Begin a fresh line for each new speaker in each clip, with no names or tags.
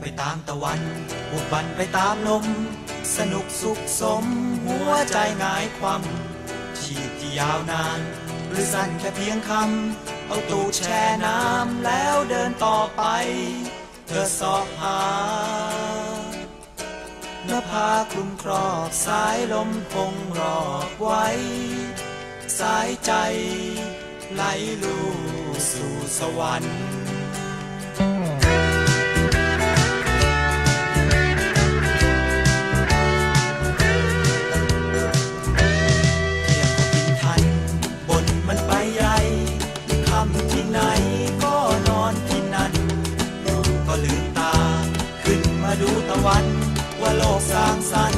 ไปตามตะวันบุกบันไปตามลม สนุกสุขสม หัวใจงายความชีพที่ยาวนาน หรือสั้นแค่เพียงคำ เอาตูดแช่น้ำแล้วเดินต่อไป เธอสอบหานภาคลุมครอบสายลมคงรอบไว้ สายใจ ไหลลูสู่สวรรค์ำที่ไหนก็นอนที่นั่นดูก็ลืมตา ขึ้นมาดูตะวัน ว่าโลกสร้างสรรค์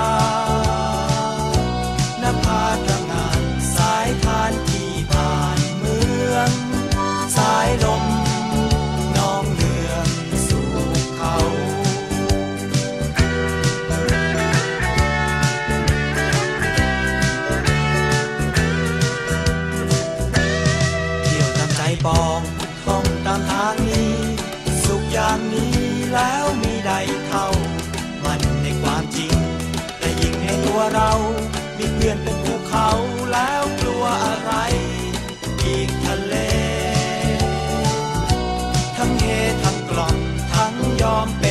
างนี้แล้วมีใดเท่า มันในความจริง แต่ยิ่งในตัวเรา มีเพื่อนเป็นภูเขาแล้วกลัวอะไร อีกทะเล ทั้งเฮทั้งกล่อมทั้งยอมเป็น